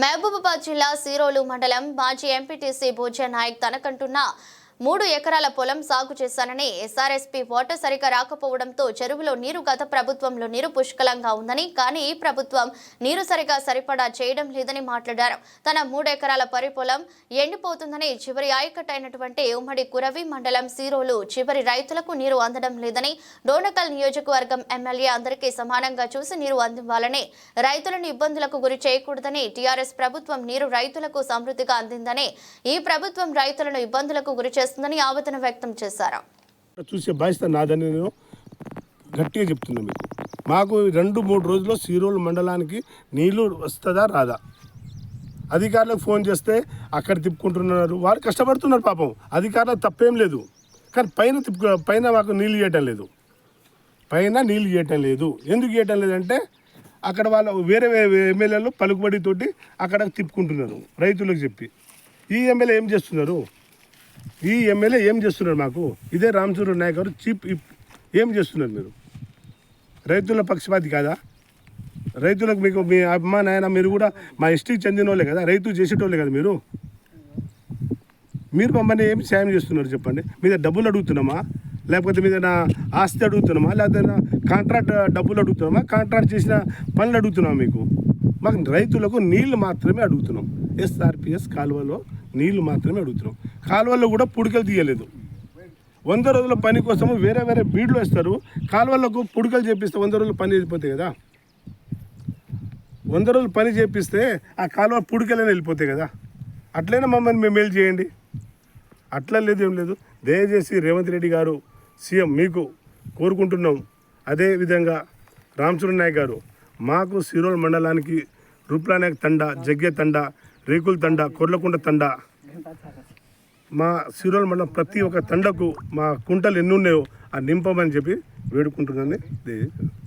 మహబూబాబాద్ జిల్లా సీరోలు మండలం మాజీ ఎంపీటీసీ భోజనాయక్ తనకంటున్న మూడు ఎకరాల పొలం సాగు చేశానని ఎస్ఆర్ఎస్పీ వాటర్ సరిగా రాకపోవడంతో చెరువులో నీరు గత ప్రభుత్వంలో నీరు పుష్కలంగా ఉందని కానీ ఈ ప్రభుత్వం నీరు సరిగా సరిపడా చేయడం లేదని మాట్లాడారు. తన మూడు ఎకరాల పరి పొలం ఎండిపోతుందని చివరి ఆయకట్టు అయినటువంటి ఉమ్మడి కురవి మండలం సీరోలు చివరి రైతులకు నీరు అందడం లేదని డోనకల్ నియోజకవర్గం ఎమ్మెల్యే అందరికీ సమానంగా చూసి నీరు అందివ్వాలని రైతులను ఇబ్బందులకు గురి చేయకూడదని టీఆర్ఎస్ ప్రభుత్వం నీరు రైతులకు సమృద్ధిగా అందిందని ఈ ప్రభుత్వం రైతులను ఇబ్బందులకు గురి చేస్తుందని ఆవేదన వ్యక్తం చేశారు. చూసే బాధ్యత నాదని నేను గట్టిగా చెప్తున్నా మీకు. మాకు రెండు మూడు రోజుల్లో సీరోలు మండలానికి నీళ్ళు వస్తుందా రాదా? అధికారులకు ఫోన్ చేస్తే అక్కడ తిప్పుకుంటున్నారు. వారు కష్టపడుతున్నారు పాపం. అధికారులకు తప్పేం లేదు. కానీ పైన తిప్పు పైన మాకు నీళ్ళు ఇవ్వటం లేదు. పైన నీళ్ళు ఇవ్వటం లేదు. ఎందుకు ఇవ్వటం లేదంటే అక్కడ వాళ్ళ వేరే వేరే ఎమ్మెల్యేలు పలుకుబడితోటి అక్కడ తిప్పుకుంటున్నారు రైతులకు చెప్పి. ఈ ఎమ్మెల్యే ఏం చేస్తున్నారు? ఈ ఎమ్మెల్యే ఏం చేస్తున్నారు మాకు? ఇదే రామచూరు నాయక్ గారు చీఫ్ ఏం చేస్తున్నారు మీరు? రైతుల పక్షపాతి కాదా? రైతులకు మీకు మీ అమ్మా నాయన మీరు కూడా మా ఎస్టీకి చెందిన వాళ్ళే కదా రైతు చేసేటోళ్ళే కదా మీరు? మీరు మమ్మల్ని ఏం సాయం చేస్తున్నారు చెప్పండి? మీద డబ్బులు అడుగుతున్నామా? లేకపోతే మీద నా ఆస్తి అడుగుతున్నామా? లేకపోతే నా కాంట్రాక్ట్ డబ్బులు అడుగుతున్నామా? కాంట్రాక్ట్ చేసిన పనులు అడుగుతున్నామా మీకు? మాకు రైతులకు నీళ్ళు మాత్రమే అడుగుతున్నాం. ఎస్ఆర్పిఎస్ కాలువలో నీళ్ళు మాత్రమే అడుగుతున్నాం. కాలువల్లో కూడా పుడికలు తీయలేదు. వంద రోజుల పని కోసము వేరే వేరే బీడ్లు వేస్తారు. కాలువలకు పుడికలు చేపిస్తే వంద రోజులు పని వెళ్ళిపోతాయి కదా? వంద రోజులు పని చేపిస్తే ఆ కాలువ పుడికలనే వెళ్ళిపోతాయి కదా? అట్లైనా మమ్మల్ని మేము మేలు చేయండి. అట్లా లేదు ఏం లేదు. దయచేసి రేవంత్ రెడ్డి గారు సీఎం మీకు కోరుకుంటున్నాం. అదేవిధంగా రామచంద్ర నాయక్ గారు మాకు సిరోల్ మండలానికి రూప్లానాయక్ తండ జగ్గే తండ రేకుల తండ కొర్లకుంట తండ. మా సిరోల్ మండలం ప్రతి ఒక్క తండకు మా కుంటలు ఎన్ని ఉన్నాయో ఆ నింపమని చెప్పి వేడుకుంటున్నాను.